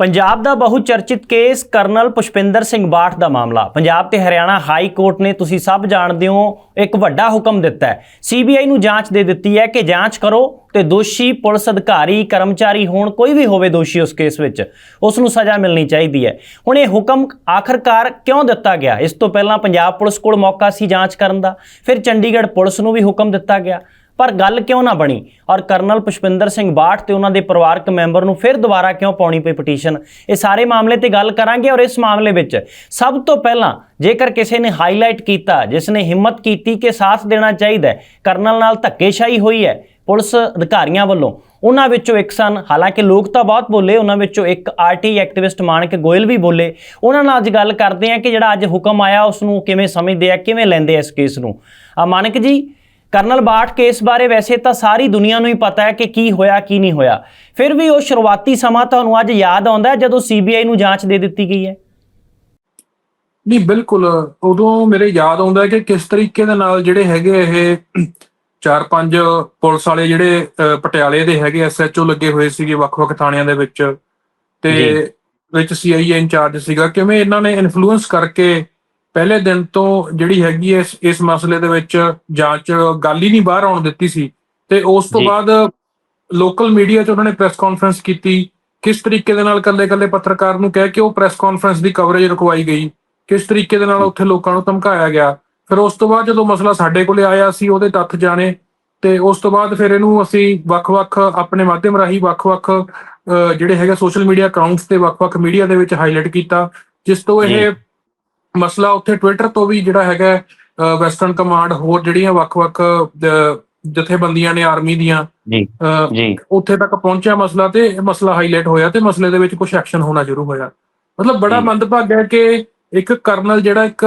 ਪੰਜਾਬ ਦਾ ਬਹੁ ਚਰਚਿਤ ਕੇਸ ਕਰਨਲ ਪੁਸ਼ਪਿੰਦਰ ਸਿੰਘ ਬਾਠ ਦਾ ਮਾਮਲਾ। ਪੰਜਾਬ ਤੇ ਹਰਿਆਣਾ ਹਾਈ ਕੋਰਟ ਨੇ ਤੁਸੀਂ ਸਭ ਜਾਣਦੇ ਹੋ, ਇੱਕ ਵੱਡਾ ਹੁਕਮ ਦਿੱਤਾ ਹੈ। ਸੀਬੀਆਈ ਨੂੰ ਜਾਂਚ ਦੇ ਦਿੱਤੀ ਹੈ ਕਿ ਜਾਂਚ ਕਰੋ ਤੇ ਦੋਸ਼ੀ ਪੁਲਿਸ ਅਧਿਕਾਰੀ, ਕਰਮਚਾਰੀ ਹੋਣ, ਕੋਈ ਵੀ ਹੋਵੇ ਦੋਸ਼ੀ ਉਸ ਕੇਸ ਵਿੱਚ, ਉਸ ਨੂੰ ਸਜ਼ਾ ਮਿਲਣੀ ਚਾਹੀਦੀ ਹੈ। ਹੁਣ ਇਹ ਹੁਕਮ ਆਖਰਕਾਰ ਕਿਉਂ ਦਿੱਤਾ ਗਿਆ? ਇਸ ਤੋਂ ਪਹਿਲਾਂ ਪੰਜਾਬ ਪੁਲਿਸ ਕੋਲ ਮੌਕਾ ਸੀ ਜਾਂਚ ਕਰਨ ਦਾ। ਫਿਰ ਚੰਡੀਗੜ੍ਹ ਪੁਲਿਸ ਨੂੰ ਵੀ ਹੁਕਮ ਦਿੱਤਾ ਗਿਆ। ਪਰ ਗੱਲ ਕਿਉਂ ਨਾ ਬਣੀ? ਔਰ ਕਰਨਲ ਪੁਸ਼ਪਿੰਦਰ ਸਿੰਘ ਬਾਠ ਤੇ ਉਹਨਾਂ ਦੇ ਪਰਿਵਾਰਕ ਮੈਂਬਰ ਨੂੰ ਫਿਰ ਦੁਬਾਰਾ ਕਿਉਂ ਪਾਉਣੀ ਪਈ ਪਟੀਸ਼ਨ? ਇਹ ਸਾਰੇ ਮਾਮਲੇ ਤੇ ਗੱਲ ਕਰਾਂਗੇ ਔਰ ਇਸ ਮਾਮਲੇ ਵਿੱਚ ਸਭ ਤੋਂ ਪਹਿਲਾਂ ਜੇਕਰ ਕਿਸੇ ਨੇ ਹਾਈਲਾਈਟ ਕੀਤਾ, ਜਿਸ ਨੇ ਹਿੰਮਤ ਕੀਤੀ ਕਿ ਸਾਥ ਦੇਣਾ ਚਾਹੀਦਾ ਹੈ, ਕਰਨਲ ਨਾਲ ਧੱਕੇਸ਼ਾਹੀ ਹੋਈ ਹੈ ਪੁਲਿਸ ਅਧਿਕਾਰੀਆਂ ਵੱਲੋਂ। ਉਹਨਾਂ ਵਿੱਚੋਂ ਇੱਕ ਸਨ, ਹਾਲਾਂਕਿ ਲੋਕ ਤਾਂ ਬਹੁਤ ਬੋਲੇ, ਉਹਨਾਂ ਵਿੱਚੋਂ ਇੱਕ ਆਰਟੀ ਐਕਟਿਵਿਸਟ ਮਾਨਕ ਗੋਇਲ ਵੀ ਬੋਲੇ। ਉਹਨਾਂ ਨਾਲ ਅੱਜ ਗੱਲ ਕਰਦੇ ਆ ਕਿ ਜਿਹੜਾ ਅੱਜ ਹੁਕਮ ਆਇਆ ਉਸ ਨੂੰ ਕਿਵੇਂ ਸਮਝਦੇ ਆ, ਕਿਵੇਂ ਲੈਂਦੇ ਆ ਇਸ ਕੇਸ ਨੂੰ। ਆ ਮਾਨਕ ਜੀ ਕਰਨਲ ਬਾਠ ਕੇਸ ਬਾਰੇ ਵੈਸੇ ਤਾਂ ਸਾਰੀ ਦੁਨੀਆ ਨੂੰ ਹੀ ਪਤਾ ਹੈ ਕਿ ਕੀ ਹੋਇਆ ਕੀ ਨਹੀਂ ਹੋਇਆ। ਫਿਰ ਵੀ ਉਹ ਸ਼ੁਰੂਆਤੀ ਸਮਾਂ ਤੁਹਾਨੂੰ ਅੱਜ ਯਾਦ ਆਉਂਦਾ ਹੈ ਜਦੋਂ ਸੀਬੀਆਈ ਨੂੰ ਜਾਂਚ ਦੇ ਦਿੱਤੀ ਗਈ ਹੈ? ਨਹੀਂ ਬਿਲਕੁਲ। ਉਦੋਂ ਮੇਰੇ ਯਾਦ ਆਉਂਦਾ ਹੈ ਕਿ ਕਿਸ ਤਰੀਕੇ ਦੇ ਨਾਲ ਜਿਹੜੇ ਹੈਗੇ ਇਹ ਚਾਰ ਪੰਜ ਪੁਲਿਸ ਵਾਲੇ ਜਿਹੜੇ ਪਟਿਆਲੇ ਦੇ ਹੈਗੇ ਐਸਐਚਓ ਲੱਗੇ ਹੋਏ ਸੀਗੇ ਵੱਖ-ਵੱਖ ਥਾਣਿਆਂ ਦੇ ਵਿੱਚ। ਤੇ ਵਿੱਚ ਸੀਆਈਏ ਇੰਚਾਰਜ ਸੀਗਾ। ਕਿਵੇਂ ਇਹਨਾਂ ਨੇ ਇਨਫਲੂਐਂਸ ਕਰਕੇ ਪਹਿਲੇ ਦਿਨ ਤੋਂ ਜਿਹੜੀ ਹੈਗੀ ਹੈ ਇਸ ਇਸ ਮਸਲੇ ਦੇ ਵਿੱਚ ਜਾਂਚ ਗੱਲ ਹੀ ਨਹੀਂ ਬਾਹਰ ਆਉਣ ਦਿੱਤੀ ਸੀ। ਤੇ ਉਸ ਤੋਂ। ਬਾਅਦ ਲੋਕਲ ਮੀਡੀਆ 'ਚ ਉਹਨਾਂ ਨੇ ਪ੍ਰੈਸ ਕਾਨਫਰੰਸ ਕੀਤੀ। ਕਿਸ ਤਰੀਕੇ ਦੇ ਨਾਲ ਕੱਲੇ-ਕੱਲੇ ਪੱਤਰਕਾਰ ਨੂੰ ਕਹਿ ਕੇ ਉਹ ਪ੍ਰੈਸ ਕਾਨਫਰੰਸ ਦੀ ਕਵਰੇਜ ਰੁਕਵਾਈ ਗਈ? ਕਿਸ ਤਰੀਕੇ ਦੇ ਨਾਲ ਉੱਥੇ ਲੋਕਾਂ ਨੂੰ ਧਮਕਾਇਆ ਗਿਆ? ਫਿਰ ਉਸ ਤੋਂ ਬਾਅਦ ਜਦੋਂ ਮਸਲਾ ਸਾਡੇ ਕੋਲੇ ਆਇਆ ਸੀ ਉਹਦੇ ਤੱਥ ਜਾਣੇ। ਤੇ ਉਸ ਤੋਂ ਬਾਅਦ ਫਿਰ ਇਹਨੂੰ ਅਸੀਂ ਵੱਖ-ਵੱਖ ਆਪਣੇ ਮਾਧਿਅਮ ਰਾਹੀਂ ਵੱਖ-ਵੱਖ ਜਿਹੜੇ ਹੈਗੇ ਸੋਸ਼ਲ ਮੀਡੀਆ ਅਕਾਊਂਟਸ ਤੇ ਵੱਖ-ਵੱਖ ਮੀਡੀਆ ਦੇ ਵਿੱਚ ਹਾਈਲਾਈਟ ਕੀਤਾ। ਜਿਸ ਤੋਂ। ਇਹ ਮਸਲਾ ਉੱਥੇ ਟਵਿੱਟਰ ਤੋਂ ਵੀ ਜਿਹੜਾ ਹੈਗਾ ਵੈਸਟਰਨ ਕਮਾਂਡ ਹੋਰ ਜਿਹੜੀਆਂ ਵੱਖ-ਵੱਖ ਜਥੇਬੰਦੀਆਂ ਨੇ ਆਰਮੀ ਦੀਆਂ ਜੀ ਉੱਥੇ ਤੱਕ ਪਹੁੰਚਿਆ ਮਸਲਾ ਤੇ ਇਹ ਮਸਲਾ ਹਾਈਲਾਈਟ ਹੋਇਆ ਤੇ ਮਸਲੇ ਦੇ ਵਿੱਚ ਕੁਝ ਐਕਸ਼ਨ ਹੋਣਾ ਸ਼ੁਰੂ ਹੋਇਆ ਮਤਲਬ ਬੜਾ। ਮੰਦਭਾਗਾ ਹੈ ਕਿ ਇੱਕ ਕਰਨਲ ਜਿਹੜਾ ਇੱਕ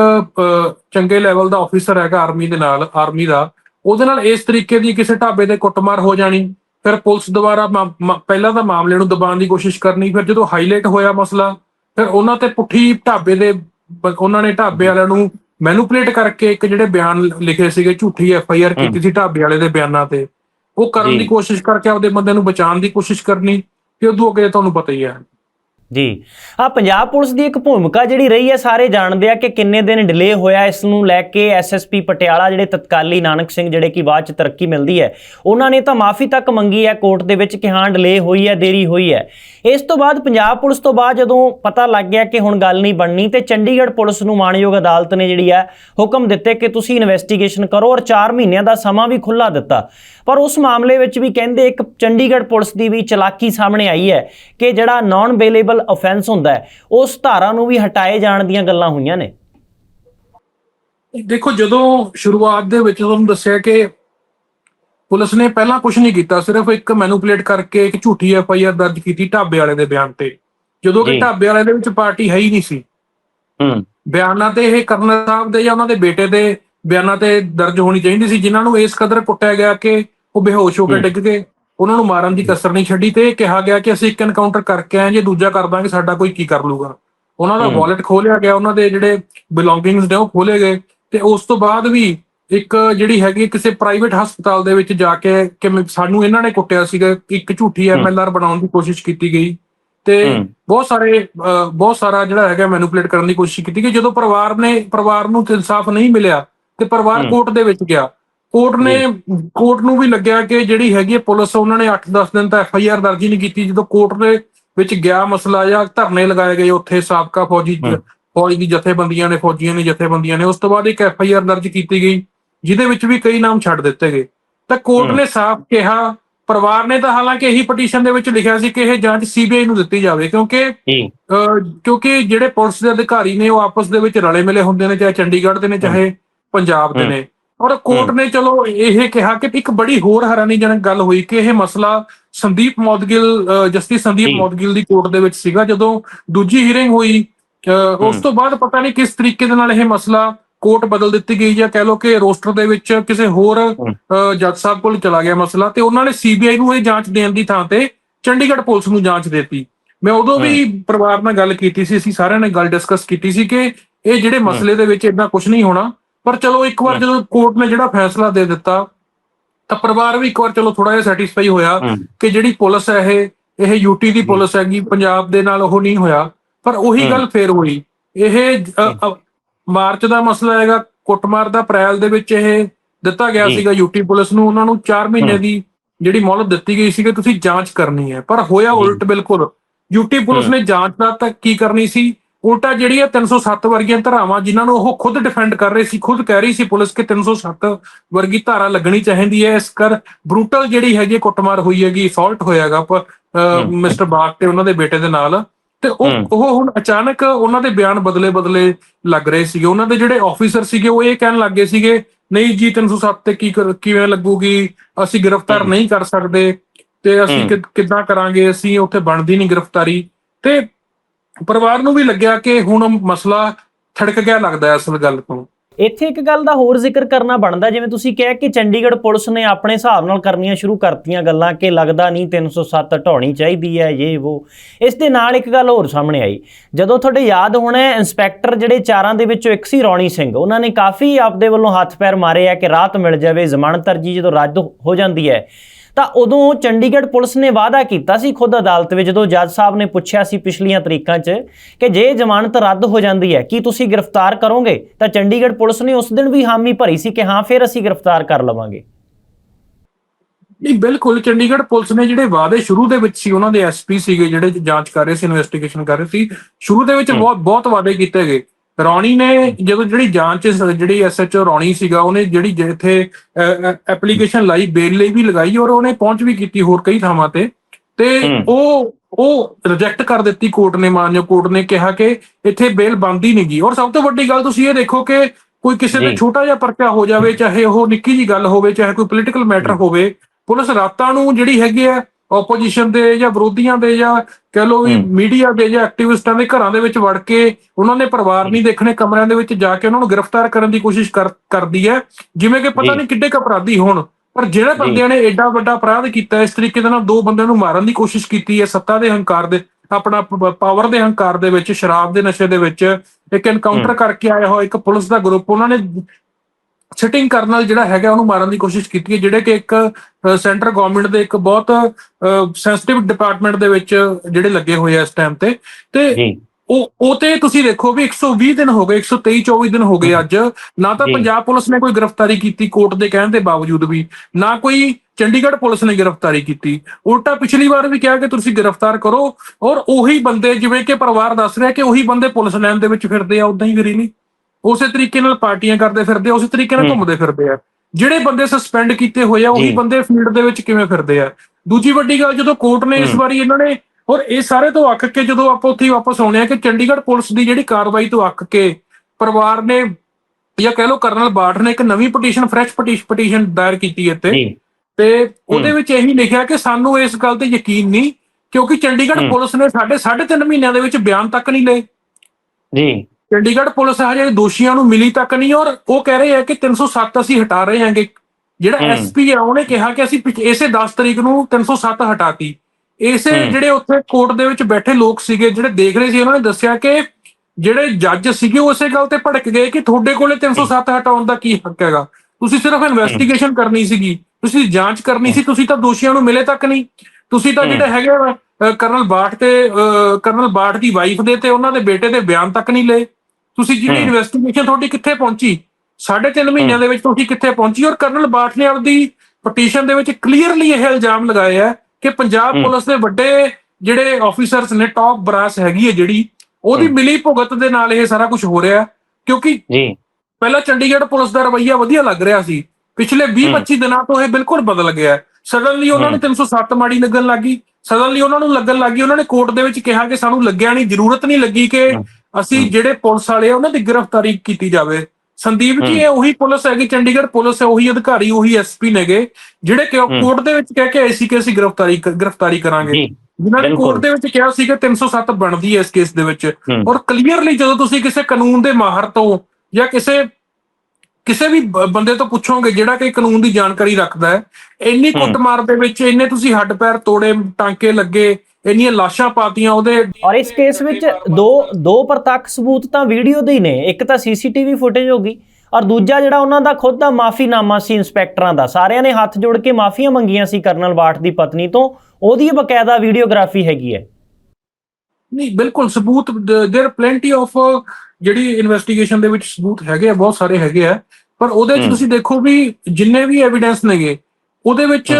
ਚੰਗੇ ਲੈਵਲ ਦਾ ਆਫੀਸਰ ਹੈਗਾ ਆਰਮੀ ਦੇ ਨਾਲ ਆਰਮੀ ਦਾ ਉਹਦੇ ਨਾਲ ਇਸ ਤਰੀਕੇ ਦੀ ਕਿਸੇ ਢਾਬੇ ਤੇ ਕੁੱਟਮਾਰ ਹੋ ਜਾਣੀ ਫਿਰ ਪੁਲਿਸ ਦੁਆਰਾ ਪਹਿਲਾਂ ਤਾਂ ਮਾਮਲੇ ਨੂੰ ਦਬਾਉਣ ਦੀ ਕੋਸ਼ਿਸ਼ ਕਰਨੀ ਫਿਰ ਜਦੋਂ ਹਾਈਲਾਈਟ ਹੋਇਆ ਮਸਲਾ ਫਿਰ ਉਹਨਾਂ ਤੇ ਪੁੱਠੀ ਢਾਬੇ ਦੇ ਉਹਨਾਂ ਨੇ ਢਾਬੇ ਵਾਲਿਆਂ ਨੂੰ ਮੈਨੂਪਲੇਟ ਕਰਕੇ ਇੱਕ ਜਿਹੜੇ ਬਿਆਨ ਲਿਖੇ ਸੀਗੇ ਝੂਠੀ ਐਫ ਆਈ ਆਰ। ਕੀਤੀ ਸੀ ਢਾਬੇ ਵਾਲੇ ਦੇ ਬਿਆਨਾਂ ਤੇ ਉਹ ਕਰਨ। ਦੀ ਕੋਸ਼ਿਸ਼ ਕਰਕੇ ਆਪਦੇ ਬੰਦੇ ਨੂੰ ਬਚਾਉਣ ਦੀ ਕੋਸ਼ਿਸ਼ ਕਰਨੀ ਤੇ ਉਦੋਂ ਅੱਗੇ ਤੁਹਾਨੂੰ ਪਤਾ ਹੀ ਹੈ ਜੀ। ਆ ਪੰਜਾਬ ਪੁਲਿਸ ਦੀ ਇੱਕ ਭੂਮਿਕਾ ਜਿਹੜੀ ਰਹੀ ਹੈ, ਸਾਰੇ ਜਾਣਦੇ ਆ ਕਿ ਕਿੰਨੇ ਦਿਨ ਡਿਲੇ ਹੋਇਆ ਇਸ ਨੂੰ ਲੈ ਕੇ ਐਸਐਸਪੀ ਪਟਿਆਲਾ ਜਿਹੜੇ ਤਤਕਾਲੀ ਨਾਨਕ ਸਿੰਘ ਜਿਹੜੇ ਕਿ ਬਾਅਦ ਚ ਤਰੱਕੀ ਮਿਲਦੀ ਹੈ, ਉਹਨਾਂ ਨੇ ਤਾਂ ਮਾਫੀ ਤੱਕ ਮੰਗੀ ਹੈ ਕੋਰਟ ਦੇ ਵਿੱਚ ਕਿ ਹਾਂ ਡਿਲੇ ਹੋਈ ਹੈ, ਦੇਰੀ ਹੋਈ ਹੈ। ਇਸ ਤੋਂ ਬਾਅਦ ਪੰਜਾਬ ਪੁਲਿਸ ਤੋਂ ਬਾਅਦ ਜਦੋਂ ਪਤਾ ਲੱਗ ਗਿਆ ਕਿ ਹੁਣ ਗੱਲ ਨਹੀਂ ਬਣਨੀ, ਤੇ ਚੰਡੀਗੜ੍ਹ ਪੁਲਿਸ ਨੂੰ ਮਾਣਯੋਗ ਅਦਾਲਤ ਨੇ ਜਿਹੜੀ ਹੈ, ਹੁਕਮ ਦਿੱਤੇ ਕਿ ਤੁਸੀਂ ਇਨਵੈਸਟੀਗੇਸ਼ਨ ਕਰੋ ਔਰ 4 ਮਹੀਨਿਆਂ ਦਾ ਸਮਾਂ ਵੀ ਖੁੱਲਾ ਦਿੱਤਾ। ਪਰ ਉਸ ਮਾਮਲੇ ਵਿੱਚ ਵੀ ਕਹਿੰਦੇ ਇੱਕ ਚੰਡੀਗੜ੍ਹ ਪੁਲਿਸ ਦੀ ਵੀ ਚਲਾਕੀ ਸਾਹਮਣੇ ਆਈ ਹੈ ਕਿ ਜਿਹੜਾ ਨਾਨ ਬੇਲੇਬਲ ਅਫੈਂਸ ਹੁੰਦਾ ਹੈ ਉਸ ਧਾਰਾ ਨੂੰ ਵੀ ਹਟਾਏ ਜਾਣ ਦੀਆਂ ਗੱਲਾਂ ਹੋਈਆਂ ਨੇ। ਦੇਖੋ ਜਦੋਂ ਸ਼ੁਰੂਆਤ ਦੇ ਵਿੱਚ ਤੁਹਾਨੂੰ ਦੱਸਿਆ ਕਿ ਪੁਲਿਸ ਨੇ ਪਹਿਲਾਂ ਕੁਝ ਨਹੀਂ ਕੀਤਾ ਸਿਰਫ ਇੱਕ ਮੈਨੂਪਲੇਟ ਕਰਕੇ ਇੱਕ ਝੂਠੀ ਐਫ ਆਈ ਆਰ ਦਰਜ ਕੀਤੀ ਢਾਬੇ ਵਾਲੇ ਦੇ ਬਿਆਨ ਤੇ। ਜਦੋਂ ਕਿ। ਢਾਬੇ ਵਾਲੇ ਦੇ ਵਿੱਚ ਪਾਰਟੀ ਹੈ ਹੀ ਨਹੀਂ ਸੀ। ਹੂੰ। ਬਿਆਨਾਂ ਤੇ ਇਹ ਕਰਨਲ ਸਾਹਿਬ ਦੇ ਜਾਂ ਉਹਨਾਂ ਦੇ ਬੇਟੇ ਦੇ ਬਿਆਨਾਂ ਤੇ ਦਰਜ ਹੋਣੀ ਚਾਹੀਦੀ ਸੀ ਜਿਨ੍ਹਾਂ ਨੂੰ ਇਸ ਕਦਰ ਕੁੱਟਿਆ ਗਿਆ ਕਿ ਉਹ ਬੇਹੋਸ਼ ਹੋ ਕੇ। ਡਿੱਗ ਗਏ ਉਹਨਾਂ ਨੂੰ ਮਾਰਨ ਦੀ ਕਸਰ ਨਹੀਂ ਛੱਡੀ ਤੇ ਇਹ ਕਿਹਾ ਗਿਆ ਕਿ ਅਸੀਂ ਇੱਕ ਐਨਕਾਊਂਟਰ ਕਰਕੇ ਆਏ ਜੇ ਦੂਜਾ ਕਰ ਦਾਂਗੇ ਸਾਡਾ ਕੋਈ ਕੀ ਕਰ ਲੂਗਾ ਉਹਨਾਂ ਦਾ। ਵਾਲਟ ਖੋਲਿਆ ਗਿਆ ਉਹਨਾਂ ਦੇ ਜਿਹੜੇ ਬਿਲੋਂਗਿੰਗਸ ਨੇ ਉਹ ਖੋਲੇ ਗਏ ਤੇ ਉਸ ਤੋਂ ਬਾਅਦ ਵੀ ਇੱਕ ਜਿਹੜੀ ਹੈਗੀ ਕਿਸੇ ਪ੍ਰਾਈਵੇਟ ਹਸਪਤਾਲ ਦੇ ਵਿੱਚ ਜਾ ਕੇ ਕਿ ਸਾਨੂੰ ਇਹਨਾਂ ਨੇ ਕੁੱਟਿਆ ਸੀਗਾ ਇੱਕ ਝੂਠੀ। ਐਮਐਲਆਰ ਬਣਾਉਣ ਦੀ ਕੋਸ਼ਿਸ਼ ਕੀਤੀ ਗਈ ਤੇ। ਬਹੁਤ ਸਾਰੇ ਬਹੁਤ ਸਾਰਾ ਜਿਹੜਾ ਹੈਗਾ ਮੈਨੂਪਲੇਟ ਕਰਨ ਦੀ ਕੋਸ਼ਿਸ਼ ਕੀਤੀ ਕਿ ਜਦੋਂ ਪਰਿਵਾਰ ਨੇ ਪਰਿਵਾਰ ਨੂੰ ਇਨਸਾਫ ਨਹੀਂ ਮਿਲਿਆ ਤੇ ਪਰਿਵਾਰ। ਕੋਰਟ ਦੇ ਵਿੱਚ ਗਿਆ ਕੋਰਟ ਨੇ ਕੋਰਟ ਨੂੰ ਵੀ ਲੱਗਿਆ ਕਿ ਜਿਹੜੀ ਹੈਗੀ ਹੈ ਪੁਲਿਸ ਉਹਨਾਂ ਨੇ 8-10 ਦਿਨ ਤਾਂ ਐਫ ਆਈ ਆਰ ਦਰਜ ਹੀ ਨਹੀਂ ਕੀਤੀ ਜਦੋਂ ਕੋਰਟ ਦੇ ਵਿੱਚ ਗਿਆ ਮਸਲਾ ਜਾਂ ਧਰਨੇ ਲਗਾਏ ਗਏ ਉੱਥੇ ਸਾਬਕਾ ਫੌਜੀ। ਫੌਜ ਦੀ ਜਥੇਬੰਦੀਆਂ ਨੇ ਫੌਜੀਆਂ ਨੇ ਜਥੇਬੰਦੀਆਂ ਨੇ ਉਸ ਤੋਂ ਬਾਅਦ ਇੱਕ ਐਫ ਆਈ ਆਰ ਦਰਜ ਕੀਤੀ ਗਈ ਜਿਹਦੇ ਵਿੱਚ ਵੀ ਕਈ ਨਾਮ ਛੱਡ ਦਿੱਤੇ ਗਏ ਤਾਂ ਕੋਰਟ। ਨੇ ਸਾਫ਼ ਕਿਹਾ ਪਰਿਵਾਰ ਨੇ ਤਾਂ ਹਾਲਾਂਕਿ ਇਹੀ ਪਟੀਸ਼ਨ ਦੇ ਵਿੱਚ ਲਿਖਿਆ ਸੀ ਕਿ ਇਹ ਜਾਂਚ ਸੀਬੀਆਈ ਨੂੰ ਦਿੱਤੀ ਜਾਵੇ ਕਿਉਂਕਿ ਕਿਉਂਕਿ ਜਿਹੜੇ ਪੁਲਿਸ ਦੇ ਅਧਿਕਾਰੀ ਨੇ ਉਹ ਆਪਸ ਦੇ ਵਿੱਚ ਰਲੇ ਮਿਲੇ ਹੁੰਦੇ ਨੇ ਚਾਹੇ ਚੰਡੀਗੜ੍ਹ ਦੇ ਨੇ ਚਾਹੇ ਪੰਜਾਬ ਦੇ। ਨੇ ਔਰ ਕੋਰਟ ਨੇ ਚਲੋ ਇਹ ਕਿਹਾ ਕਿ ਇੱਕ ਬੜੀ ਹੋਰ ਹੈਰਾਨੀਜਨਕ ਗੱਲ ਹੋਈ ਕਿ ਇਹ ਮਸਲਾ ਸੰਦੀਪ ਮੌਦਗਿਲ ਜਸਟਿਸ ਸੰਦੀਪ। ਮੌਦਗਿਲ ਦੀ ਕੋਰਟ ਦੇ ਵਿੱਚ ਸੀਗਾ ਜਦੋਂ ਦੂਜੀ ਹੀਅਰਿੰਗ ਹੋਈ ਉਸ। ਤੋਂ ਬਾਅਦ ਪਤਾ ਨਹੀਂ ਕਿਸ ਤਰੀਕੇ ਦੇ ਨਾਲ ਇਹ ਮਸਲਾ ਕੋਰਟ ਬਦਲ ਦਿੱਤੀ ਗਈ ਜਾਂ ਕਹਿ ਲਓ ਕਿ ਰੋਸਟਰ ਦੇ ਵਿੱਚ ਕਿਸੇ ਹੋਰ ਜੱਜ ਸਾਹਿਬ ਕੋਲ ਚਲਾ ਗਿਆ ਮਸਲਾ ਤੇ ਉਹਨਾਂ ਨੇ ਸੀਬੀਆਈ ਨੂੰ ਇਹ ਜਾਂਚ ਦੇਣ ਦੀ ਥਾਂ ਤੇ ਚੰਡੀਗੜ੍ਹ ਪੁਲਿਸ ਨੂੰ ਜਾਂਚ ਦਿੱਤੀ। ਮੈਂ ਉਦੋਂ ਵੀ ਪਰਿਵਾਰ ਨਾਲ ਗੱਲ ਕੀਤੀ ਸੀ ਅਸੀਂ ਸਾਰਿਆਂ ਨੇ ਗੱਲ ਡਿਸਕਸ ਕੀਤੀ ਸੀ ਕਿ ਇਹ ਜਿਹੜੇ ਮਸਲੇ ਦੇ ਵਿੱਚ ਇਦਾਂ ਕੁਝ ਨਹੀਂ ਹੋਣਾ ਪਰ ਚਲੋ ਇੱਕ ਵਾਰ। ਜਦੋਂ ਕੋਰਟ ਨੇ ਜਿਹੜਾ ਫੈਸਲਾ ਦੇ ਦਿੱਤਾ ਤਾਂ ਪਰਿਵਾਰ ਵੀ ਇੱਕ ਵਾਰ ਚਲੋ ਥੋੜਾ ਜਿਹਾ ਸੈਟੀਸਫਾਈ ਹੋਇਆ ਹੂੰ ਕਿ ਜਿਹੜੀ ਪੁਲਿਸ ਹੈ ਇਹ ਇਹ ਯੂਟੀ ਦੀ ਪੁਲਿਸ ਹੈਗੀ ਪੰਜਾਬ ਦੇ ਨਾਲ ਉਹ ਨਹੀਂ ਹੋਇਆ ਪਰ ਉਹੀ ਹਮ। ਗੱਲ ਫੇਰ ਹੋਈ ਇਹ ਮਾਰਚ ਦਾ ਮਸਲਾ ਹੈਗਾ ਕੁੱਟਮਾਰ ਦਾ ਅਪ੍ਰੈਲ ਦੇ ਵਿੱਚ ਇਹ ਦਿੱਤਾ ਗਿਆ। ਸੀਗਾ ਯੂਟੀ ਪੁਲਿਸ ਨੂੰ ਉਹਨਾਂ ਨੂੰ 4 ਮਹੀਨੇ। ਦੀ ਜਿਹੜੀ ਮੌਲਤ ਦਿੱਤੀ ਗਈ ਸੀ ਕਿ ਤੁਸੀਂ ਜਾਂਚ ਕਰਨੀ ਹੈ ਪਰ ਹੋਇਆ। ਉਲਟ ਬਿਲਕੁਲ ਯੂਟੀ ਪੁਲਿਸ। ਨੇ ਜਾਂਚ ਦਾ ਤੱਕ ਕੀ ਕਰਨੀ ਸੀ ਉਲਟਾ ਜਿਹੜੀ ਹੈ 307 ਵਰਗੀਆਂ ਧਾਰਾਵਾਂ ਜਿਨ੍ਹਾਂ ਨੂੰ ਉਹ ਖੁਦ ਡਿਫੈਂਡ ਕਰ ਰਹੇ ਸੀ ਖੁਦ ਕਹਿ ਰਹੀ ਸੀ ਪੁਲਿਸ ਕਿ 307 ਵਰਗੀ ਧਾਰਾ ਲੱਗਣੀ ਚਾਹੀਦੀ ਹੈ। ਇਸ ਕਰ ਬਰੂਟਲ ਜਿਹੜੀ ਹੈਗੀ ਕੁੱਟਮਾਰ ਹੋਈ ਹੈਗੀ ਅਸੌਲਟ ਹੋਇਆਗਾ। ਮਿਸਟਰ ਬਾਗ ਤੇ ਉਹਨਾਂ ਦੇ ਬੇਟੇ ਦੇ ਨਾਲ। ਤੇ ਉਹ। ਉਹ ਹੁਣ ਅਚਾਨਕ ਉਹਨਾਂ ਦੇ ਬਿਆਨ ਬਦਲੇ ਬਦਲੇ ਲੱਗ ਰਹੇ ਸੀਗੇ। ਉਹਨਾਂ ਦੇ ਜਿਹੜੇ ਆਫੀਸਰ ਸੀਗੇ ਉਹ ਇਹ ਕਹਿਣ ਲੱਗੇ ਸੀਗੇ ਨਹੀਂ ਜੀ 307 ਤੇ ਕੀ ਕਿਵੇਂ ਲੱਗੂਗੀ? ਅਸੀਂ ਗ੍ਰਿਫਤਾਰ। ਨਹੀਂ ਕਰ ਸਕਦੇ ਤੇ ਅਸੀਂ ਕਿੱਦਾਂ ਕਰਾਂਗੇ? ਅਸੀਂ ਉੱਥੇ ਬਣਦੀ ਨਹੀਂ ਗ੍ਰਿਫਤਾਰੀ। ਤੇ ਪਰਿਵਾਰ ਨੂੰ ਵੀ ਲੱਗਿਆ ਕਿ ਹੁਣ ਮਸਲਾ ਥੜਕ ਗਿਆ ਲੱਗਦਾ ਅਸਲ ਗੱਲ ਤੋਂ। ਇੱਥੇ ਇੱਕ ਗੱਲ ਦਾ ਹੋਰ ਜ਼ਿਕਰ ਕਰਨਾ ਬਣਦਾ ਜਿਵੇਂ ਤੁਸੀਂ ਕਿਹਾ ਕਿ ਚੰਡੀਗੜ੍ਹ ਪੁਲਿਸ ਨੇ ਆਪਣੇ ਹਿਸਾਬ ਨਾਲ ਕਰਨੀਆਂ ਸ਼ੁਰੂ ਕਰਤੀਆਂ ਗੱਲਾਂ ਕਿ ਲੱਗਦਾ ਨਹੀਂ 307 ਢਾਉਣੀ ਚਾਹੀਦੀ ਹੈ ਇਹ ਉਹ ਇਸ ਦੇ ਨਾਲ ਇੱਕ ਗੱਲ ਹੋਰ ਸਾਹਮਣੇ ਆਈ। ਜਦੋਂ ਤੁਹਾਡੇ ਯਾਦ ਹੋਣਾ ਹੈ, ਇੰਸਪੈਕਟਰ ਜਿਹੜੇ ਚਾਰਾਂ ਦੇ ਵਿੱਚੋਂ ਇੱਕ ਸੀ ਰੌਣੀ ਸਿੰਘ ਉਹਨਾਂ ਨੇ ਕਾਫੀ ਆਪਦੇ ਵੱਲੋਂ ਹੱਥ ਪੈਰ ਮਾਰੇ ਆ ਕਿ ਰਾਹਤ ਮਿਲ ਜਾਵੇ ਜ਼ਮਾਨਤ ਅਰਜੀ ਜਦੋਂ ਰੱਦ ਹੋ ਜਾਂਦੀ ਹੈ ਤਾਂ ਉਦੋਂ ਚੰਡੀਗੜ੍ਹ ਪੁਲਿਸ ਨੇ ਵਾਅਦਾ ਕੀਤਾ ਸੀ ਖੁਦ ਅਦਾਲਤ ਵਿੱਚ ਜਦੋਂ ਜੱਜ ਸਾਹਿਬ ਨੇ ਪੁੱਛਿਆ ਸੀ ਪਿਛਲੀਆਂ ਤਰੀਕਾਂ 'ਚ ਕਿ ਜੇ ਜ਼ਮਾਨਤ ਰੱਦ ਹੋ ਜਾਂਦੀ ਹੈ ਕੀ ਤੁਸੀਂ ਗ੍ਰਿਫਤਾਰ ਕਰੋਗੇ? ਤਾਂ ਚੰਡੀਗੜ੍ਹ ਪੁਲਿਸ ਨੇ ਉਸ ਦਿਨ ਵੀ ਹਾਮੀ ਭਰੀ ਸੀ ਕਿ ਹਾਂ ਫਿਰ ਅਸੀਂ ਗ੍ਰਿਫਤਾਰ ਕਰ ਲਵਾਂਗੇ। ਨਹੀਂ ਬਿਲਕੁਲ ਚੰਡੀਗੜ੍ਹ ਪੁਲਿਸ ਨੇ ਜਿਹੜੇ ਵਾਅਦੇ ਸ਼ੁਰੂ ਦੇ ਵਿੱਚ ਸੀ ਉਹਨਾਂ ਦੇ ਐਸਪੀ ਸੀਗੇ ਜਿਹੜੇ ਜਾਂਚ ਕਰ ਰਹੇ ਸੀ ਇਨਵੈਸਟੀਗੇਸ਼ਨ ਕਰ ਰਹੇ ਸੀ ਸ਼ੁਰੂ ਦੇ ਵਿੱਚ। ਬਹੁਤ ਬਹੁਤ ਵਾਅਦੇ ਕੀਤੇ ਗਏ। ਰੌਣੀ ਨੇ ਜਦੋਂ ਜਿਹੜੀ ਜਾਂਚ ਜਿਹੜੀ ਐਸਐਚਓ ਰੌਣੀ ਸੀਗਾ ਉਹਨੇ ਜਿਹੜੀ ਜ- ਇੱਥੇ ਐਪਲੀਕੇਸ਼ਨ ਲਾਈ ਬੇਲ ਲਈ ਵੀ ਲਗਾਈ ਔਰ ਉਹਨੇ ਪਹੁੰਚ ਵੀ ਕੀਤੀ ਹੋਰ ਕਈ ਥਾਵਾਂ ਤੇ ਤੇ। ਉਹ ਉਹ ਰਿਜੈਕਟ ਕਰ ਦਿੱਤੀ ਕੋਰਟ ਨੇ ਮਾਨਯੋਗ ਕੋਰਟ ਨੇ ਕਿਹਾ ਕਿ ਇੱਥੇ ਬੇਲ ਬੰਦੀ ਨਹੀਂ ਗਈ ਔਰ ਸਭ ਤੋਂ ਵੱਡੀ ਗੱਲ ਤੁਸੀਂ ਇਹ ਦੇਖੋ ਕਿ ਕੋਈ ਕਿਸੇ ਜੀ। ਛੋਟਾ ਜਿਹਾ ਪਰਚਾ ਹੋ ਜਾਵੇ ਚਾਹੇ ਉਹ ਨਿੱਕੀ ਜੀ ਗੱਲ ਹੋਵੇ ਚਾਹੇ ਕੋਈ ਪੋਲੀਟੀਕਲ ਮੈਟਰ ਹੋਵੇ ਪੁਲਿਸ ਰਾਤਾਂ ਨੂੰ ਜਿਹੜੀ ਹੈਗੀ ਹੈ ਆਪੋਜੀਸ਼ਨ ਦੇ ਜਾਂ ਵਿਰੋਧੀਆਂ ਦੇ ਜਾਂ ਕਹਿ ਲਓ ਵੀ। ਮੀਡੀਆ ਦੇ ਜਾਂ ਐਕਟਿਵਿਸਟਾਂ ਦੇ ਘਰਾਂ ਦੇ ਵਿੱਚ ਵੜ ਕੇ ਉਹਨਾਂ ਨੇ ਪਰਿਵਾਰ ਨਹੀਂ ਦੇਖਣੇ ਕਮਰਿਆਂ ਦੇ ਵਿੱਚ ਜਾ ਕੇ ਉਹਨਾਂ ਨੂੰ ਗ੍ਰਿਫਤਾਰ ਕਰਨ ਦੀ ਕੋਸ਼ਿਸ਼ ਕਰ- ਕਰਦੀ ਹੈ ਜਿਵੇਂ ਕਿ ਪਤਾ। ਨਹੀਂ ਕਿੱਡੇ ਕੁ ਅਪਰਾਧੀ ਹੋਣ ਪਰ ਜਿਹੜੇ। ਬੰਦਿਆਂ ਨੇ ਐਡਾ ਵੱਡਾ ਅਪਰਾਧ ਕੀਤਾ ਇਸ ਤਰੀਕੇ ਦੇ ਨਾਲ ਦੋ ਬੰਦਿਆਂ ਨੂੰ ਮਾਰਨ ਦੀ ਕੋਸ਼ਿਸ਼ ਕੀਤੀ ਹੈ ਸੱਤਾ ਦੇ ਹੰਕਾਰ ਦੇ ਆਪਣਾ ਪਾਵਰ ਦੇ ਹੰਕਾਰ ਦੇ ਵਿੱਚ ਸ਼ਰਾਬ ਦੇ ਨਸ਼ੇ ਦੇ ਵਿੱਚ ਇੱਕ ਐਨਕਾਊਂਟਰ ਹਮ। ਕਰਕੇ ਆਇਆ ਹੋਇਆ ਇੱਕ ਪੁਲਿਸ ਦਾ ਗਰੁੱਪ ਉਹਨਾਂ ਨੇ ਸਿਟਿੰਗ ਕਰਨਲ ਜਿਹੜਾ ਹੈਗਾ ਉਹਨੂੰ ਮਾਰਨ ਦੀ ਕੋਸ਼ਿਸ਼ ਕੀਤੀ ਹੈ ਜਿਹੜੇ ਕਿ ਇੱਕ ਸੈਂਟਰ ਗਵਰਨਮੈਂਟ ਦੇ ਇੱਕ ਬਹੁਤ ਸੈਂਸਿਟਿਵ ਡਿਪਾਰਟਮੈਂਟ ਦੇ ਵਿੱਚ ਜਿਹੜੇ ਲੱਗੇ ਹੋਏ ਆ ਇਸ ਟਾਈਮ ਤੇ। ਤੇ ਉਹ ਉਹ ਤੇ ਤੁਸੀਂ ਦੇਖੋ ਵੀ 120 ਦਿਨ ਹੋ ਗਏ 123 24 ਦਿਨ ਹੋ ਗਏ ਅੱਜ। ਨਾ ਤਾਂ। ਪੰਜਾਬ ਪੁਲਿਸ ਨੇ ਕੋਈ ਗ੍ਰਿਫਤਾਰੀ ਕੀਤੀ ਕੋਰਟ ਦੇ ਕਹਿਣ ਦੇ ਬਾਵਜੂਦ ਵੀ ਨਾ ਕੋਈ ਚੰਡੀਗੜ੍ਹ ਪੁਲਿਸ ਨੇ ਗ੍ਰਿਫਤਾਰੀ ਕੀਤੀ। ਉਲਟਾ ਪਿਛਲੀ ਵਾਰ ਵੀ ਕਿਹਾ ਕਿ ਤੁਸੀਂ ਗ੍ਰਿਫਤਾਰ ਕਰੋ ਔਰ ਉਹੀ ਬੰਦੇ ਜਿਵੇਂ ਕਿ ਪਰਿਵਾਰ ਦੱਸ ਰਿਹਾ ਕਿ ਉਹੀ ਬੰਦੇ ਪੁਲਿਸ ਲਾਈਨ ਦੇ ਵਿੱਚ ਫਿਰਦੇ ਆ ਉਦਾਂ ਹੀ ਗਰੀਲੀ ਉਸੇ ਤਰੀਕੇ ਨਾਲ ਪਾਰਟੀਆਂ ਕਰਦੇ ਫਿਰਦੇ ਆ ਉਸੇ ਤਰੀਕੇ ਨਾਲ। ਘੁੰਮਦੇ ਫਿਰਦੇ ਆ ਜਿਹੜੇ ਬੰਦੇ ਸਸਪੈਂਡ ਕੀਤੇ ਹੋਏ ਆ ਉਹੀ। ਬੰਦੇ ਫੀਲਡ ਦੇ ਵਿੱਚ ਕਿਵੇਂ ਫਿਰਦੇ ਆ ਦੂਜੀ ਵੱਡੀ ਗੱਲ ਜਦੋਂ ਕੋਰਟ ਨੇ ਇਸ। ਵਾਰੀ ਇਹਨਾਂ ਨੇ ਔਰ ਇਹ ਸਾਰੇ ਤੋਂ ਅੱਕ ਕੇ ਜਦੋਂ ਆਪਾਂ ਉੱਥੇ ਵਾਪਸ ਆਉਣੇ ਆ ਕਿ ਚੰਡੀਗੜ੍ਹ ਪੁਲਿਸ ਦੀ ਜਿਹੜੀ ਕਾਰਵਾਈ ਤੋਂ ਅੱਕ ਕੇ ਪਰਿਵਾਰ ਨੇ ਜਾਂ ਕਹਿ ਲਓ ਕਰਨਲ ਬਾਠ ਨੇ ਇੱਕ ਨਵੀਂ ਪਟੀਸ਼ਨ ਫਰੈਸ਼ ਪਟੀਸ਼ਨ ਦਾਇਰ ਕੀਤੀ ਇੱਥੇ ਤੇ ਉਹਦੇ ਵਿੱਚ ਇਹੀ ਲਿਖਿਆ ਕਿ ਸਾਨੂੰ ਇਸ ਗੱਲ ਤੇ ਯਕੀਨ ਨਹੀਂ ਕਿਉਂਕਿ ਚੰਡੀਗੜ੍ਹ। ਪੁਲਿਸ ਨੇ ਸਾਡੇ 3.5 ਮਹੀਨਿਆਂ ਦੇ ਵਿੱਚ ਬਿਆਨ ਤੱਕ ਨਹੀਂ ਲਏ ਜੀ ਚੰਡੀਗੜ੍ਹ ਪੁਲਿਸ ਹਜੇ ਦੋਸ਼ੀਆਂ ਨੂੰ ਮਿਲੀ ਤੱਕ ਨਹੀਂ ਔਰ ਉਹ ਕਹਿ ਰਹੇ ਆ ਕਿ 307 ਅਸੀਂ ਹਟਾ ਰਹੇ ਹਾਂਗੇ ਜਿਹੜਾ। ਐਸਪੀ ਆ ਉਹਨੇ ਕਿਹਾ ਕਿ ਅਸੀਂ ਇਸੇ 10 ਤਰੀਕ ਨੂੰ 307 ਹਟਾਤੀ ਇਸੇ। ਜਿਹੜੇ ਉੱਥੇ ਕੋਰਟ ਦੇ ਵਿੱਚ ਬੈਠੇ ਲੋਕ ਸੀਗੇ ਜਿਹੜੇ ਦੇਖ ਰਹੇ ਸੀ ਉਹਨਾਂ ਨੇ ਦੱਸਿਆ ਕਿ ਜਿਹੜੇ ਜੱਜ ਸੀਗੇ ਉਹ ਇਸੇ ਗੱਲ ਤੇ ਭੜਕ ਗਏ ਕਿ ਤੁਹਾਡੇ ਕੋਲੇ 307 ਹਟਾਉਣ ਦਾ ਕੀ ਹੱਕ ਹੈਗਾ ਤੁਸੀਂ ਸਿਰਫ ਇਨਵੈਸਟੀਗੇਸ਼ਨ ਕਰਨੀ ਸੀਗੀ ਤੁਸੀਂ ਜਾਂਚ ਕਰਨੀ ਸੀ ਤੁਸੀਂ ਤਾਂ ਦੋਸ਼ੀਆਂ ਨੂੰ ਮਿਲੇ ਤੱਕ ਨਹੀਂ ਤੁਸੀਂ ਤਾਂ। ਜਿਹੜੇ ਹੈਗੇ ਕਰਨਲ ਬਾਠ ਤੇ ਕਰਨਲ ਬਾਠ ਦੀ ਵਾਈਫ ਦੇ ਤੇ ਉਹਨਾਂ ਦੇ ਬੇਟੇ ਦੇ ਬਿਆਨ ਤੱਕ ਨਹੀਂ ਲਏ ਤੁਸੀਂ ਜਿਹੜੀ ਹੂੰ। ਇਨਵੈਸਟੀਗੇਸ਼ਨ ਤੁਹਾਡੀ ਕਿੱਥੇ ਪਹੁੰਚੀ? ਸਾਢੇ ਤਿੰਨ ਮਹੀਨਿਆਂ ਦੇ ਵਿੱਚ ਤੁਸੀਂ ਕਿੱਥੇ ਪਹੁੰਚੀ? ਔਰ ਕਰਨਲ ਬਾਠ ਨੇ ਆਪਦੀ ਪਟੀਸ਼ਨ ਦੇ ਵਿੱਚ ਕਲੀਅਰਲੀ ਇਹ ਇਲਜ਼ਾਮ ਲਗਾਏ ਆ ਕਿ ਪੰਜਾਬ ਹੂੰ। ਪੁਲਿਸ ਦੇ ਵੱਡੇ ਜਿਹੜੇ ਆਫੀਸਰਸ ਨੇ ਟਾਪ ਬਰਾਸ ਹੈਗੀ ਹੈ ਜਿਹੜੀ ਉਹਦੀ ਹੂੰ। ਮਿਲੀ ਭੁਗਤ ਦੇ ਨਾਲ ਇਹ ਸਾਰਾ ਕੁਝ ਹੋ ਰਿਹਾ। ਕਿਉਂਕਿ ਜੀ। ਪਹਿਲਾਂ ਚੰਡੀਗੜ੍ਹ ਪੁਲਿਸ ਦਾ ਰਵੱਈਆ ਵਧੀਆ ਲੱਗ ਰਿਹਾ ਸੀ। ਪਿਛਲੇ 20-25 ਦਿਨਾਂ ਤੋਂ ਇਹ ਬਿਲਕੁਲ ਬਦਲ ਗਿਆ। ਸਡਨਲੀ ਉਹਨਾਂ ਨੂੰ 307 ਮਾੜੀ ਲੱਗਣ ਲੱਗੀ। ਸਡਨਲੀ ਉਹਨਾਂ ਨੂੰ ਲੱਗਣ ਲੱਗੀ। ਉਹਨਾਂ ਨੇ ਕੋਰਟ ਦੇ ਵਿੱਚ ਕਿਹਾ ਕਿ ਸਾਨੂੰ ਲੱਗਿਆ ਨਹੀਂ ਜ਼ਰੂਰਤ ਨਹੀਂ ਲੱਗੀ ਕਿ। ਅਸੀਂ। ਜਿਹੜੇ ਪੁਲਿਸ ਵਾਲੇ ਆ ਉਹਨਾਂ ਦੀ ਗ੍ਰਿਫਤਾਰੀ ਕੀਤੀ ਜਾਵੇ ਸੰਦੀਪ ਜੀ। ਇਹ ਉਹੀ ਪੁਲਿਸ ਹੈਗੀ ਚੰਡੀਗੜ੍ਹ ਪੁਲਿਸ ਹੈ ਉਹੀ ਅਧਿਕਾਰੀ ਉਹੀ ਐਸਪੀ ਨੇਗੇ ਜਿਹੜੇ ਕਿ। ਕੋਰਟ ਦੇ ਵਿੱਚ ਕਹਿ ਕੇ ਆਏ ਸੀ ਕਿ ਅਸੀਂ ਗ੍ਰਿਫਤਾਰੀ ਗ੍ਰਿਫਤਾਰੀ ਕਰਾਂਗੇ ਜਿਨ੍ਹਾਂ ਨੇ। ਕੋਰਟ ਦੇ ਵਿੱਚ ਕਿਹਾ ਸੀ ਕਿ 307 ਬਣਦੀ ਹੈ ਇਸ ਕੇਸ ਦੇ ਵਿੱਚ। ਔਰ ਕਲੀਅਰਲੀ ਜਦੋਂ ਤੁਸੀਂ ਕਿਸੇ ਕਾਨੂੰਨ ਦੇ ਮਾਹਰ ਤੋਂ ਜਾਂ ਕਿਸੇ ਕਿਸੇ ਵੀ ਬੰਦੇ ਤੋਂ ਪੁੱਛੋਗੇ ਜਿਹੜਾ ਕਿ ਕਾਨੂੰਨ ਦੀ ਜਾਣਕਾਰੀ ਰੱਖਦਾ ਹੈ ਇੰਨੀ। ਕੁੱਟਮਾਰ ਦੇ ਵਿੱਚ ਇੰਨੇ ਤੁਸੀਂ ਹੱਡ ਪੈਰ ਤੋੜੇ ਟਾਂਕੇ ਲੱਗੇ ਇੰਨੀਆਂ ਲਾਸ਼ਾਂ ਪਾਤੀਆਂ ਉਹਦੇ ਔਰ ਇਸ ਕੇਸ ਵਿੱਚ ਦੋ ਦੋ ਪ੍ਰਤੱਖ ਸਬੂਤ ਤਾਂ ਵੀਡੀਓ ਦੇ ਹੀ ਨੇ ਇੱਕ ਤਾਂ ਸੀਸੀਟੀਵੀ ਫੁਟੇਜ ਹੋਗੀ ਔਰ ਦੂਜਾ ਜਿਹੜਾ ਉਹਨਾਂ ਦਾ ਖੁਦ ਦਾ ਮਾਫੀਨਾਮਾ ਸੀ ਇੰਸਪੈਕਟਰਾਂ ਦਾ ਸਾਰਿਆਂ ਨੇ ਹੱਥ ਜੋੜ ਕੇ ਮਾਫੀਆਂ ਮੰਗੀਆਂ ਸੀ ਕਰਨਲ ਬਾਠ ਦੀ ਪਤਨੀ ਤੋਂ ਉਹਦੀ ਬਕਾਇਦਾ ਵੀਡੀਓਗ੍ਰਾਫੀ ਹੈਗੀ ਹੈ ਨਹੀਂ ਬਿਲਕੁਲ ਸਬੂਤ देयर ਪਲੈਂਟੀ ਆਫ ਜਿਹੜੀ ਇਨਵੈਸਟੀਗੇਸ਼ਨ ਦੇ ਵਿੱਚ ਸਬੂਤ ਹੈਗੇ ਆ ਬਹੁਤ ਸਾਰੇ ਹੈਗੇ ਆ ਪਰ ਉਹਦੇ ਵਿੱਚ ਹਮ। ਤੁਸੀਂ ਦੇਖੋ ਵੀ ਜਿੰਨੇ ਵੀ ਐਵੀਡੈਂਸ ਨੇਗੇ ਉਹਦੇ ਵਿੱਚ